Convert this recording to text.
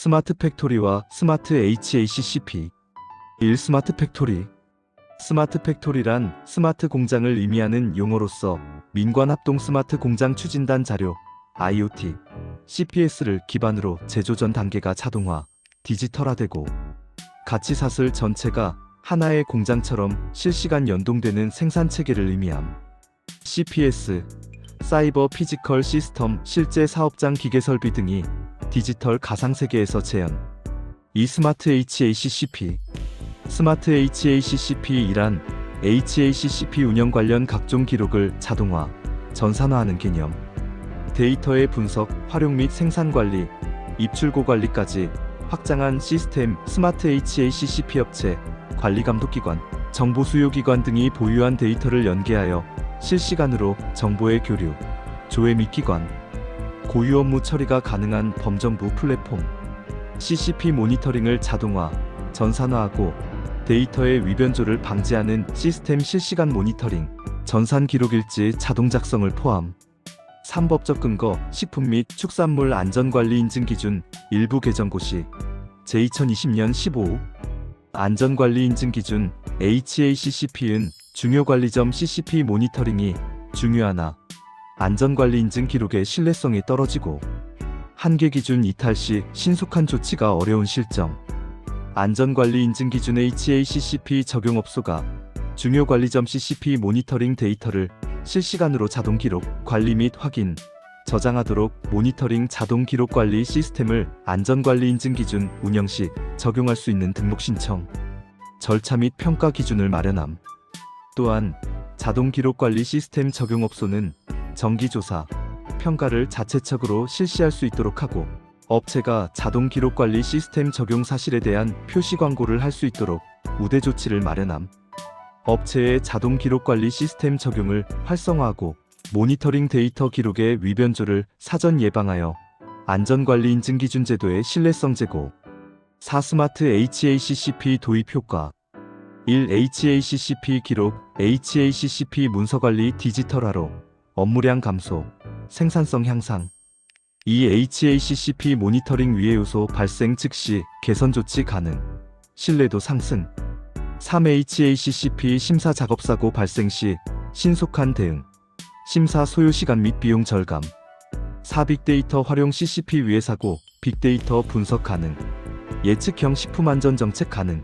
스마트 팩토리와 스마트 HACCP 1. 스마트 팩토리 스마트 팩토리란 스마트 공장을 의미하는 용어로서 민관 합동 스마트 공장 추진단 자료 IoT, CPS를 기반으로 제조 전 단계가 자동화, 디지털화되고 가치 사슬 전체가 하나의 공장처럼 실시간 연동되는 생산 체계를 의미함. CPS, 사이버 피지컬 시스템 실제 사업장 기계 설비 등이 디지털 가상 세계에서 재현. 이 스마트 HACCP, 스마트 HACCP이란 HACCP 운영 관련 각종 기록을 자동화, 전산화하는 개념. 데이터의 분석, 활용 및 생산 관리, 입출고 관리까지 확장한 시스템 스마트 HACCP 업체, 관리 감독 기관, 정보 수요 기관 등이 보유한 데이터를 연계하여 실시간으로 정보의 교류, 조회 및 기관, 고유 업무 처리가 가능한 범정부 플랫폼, CCP 모니터링을 자동화, 전산화하고 데이터의 위변조를 방지하는 시스템 실시간 모니터링, 전산 기록 일지 자동 작성을 포함. 3법적 근거, 식품 및 축산물 안전관리 인증 기준 일부 개정 고시. 제2020년 15 안전관리 인증 기준 HACCP은 중요 관리점 CCP 모니터링이 중요하나 안전관리 인증 기록의 신뢰성이 떨어지고 한계 기준 이탈 시 신속한 조치가 어려운 실정 안전관리 인증 기준 HACCP 적용업소가 중요 관리점 CCP 모니터링 데이터를 실시간으로 자동 기록, 관리 및 확인, 저장하도록 모니터링 자동 기록 관리 시스템을 안전관리 인증 기준 운영 시 적용할 수 있는 등록 신청, 절차 및 평가 기준을 마련함. 또한 자동 기록 관리 시스템 적용업소는 정기조사, 평가를 자체적으로 실시할 수 있도록 하고 업체가 자동 기록 관리 시스템 적용 사실에 대한 표시 광고를 할 수 있도록 우대 조치를 마련함. 업체의 자동 기록 관리 시스템 적용을 활성화하고 모니터링 데이터 기록의 위변조를 사전 예방하여 안전관리 인증 기준 제도의 신뢰성 제고 4. 스마트 HACCP 도입 효과 1. HACCP 기록 HACCP 문서 관리 디지털화로 업무량 감소, 생산성 향상 2. HACCP 모니터링 위해 요소 발생 즉시 개선 조치 가능, 신뢰도 상승 3. HACCP 심사 작업 사고 발생 시 신속한 대응, 심사 소요 시간 및 비용 절감. 4. 빅데이터 활용 CCP 위해 사고, 빅데이터 분석 가능. 예측형 식품 안전 정책 가능.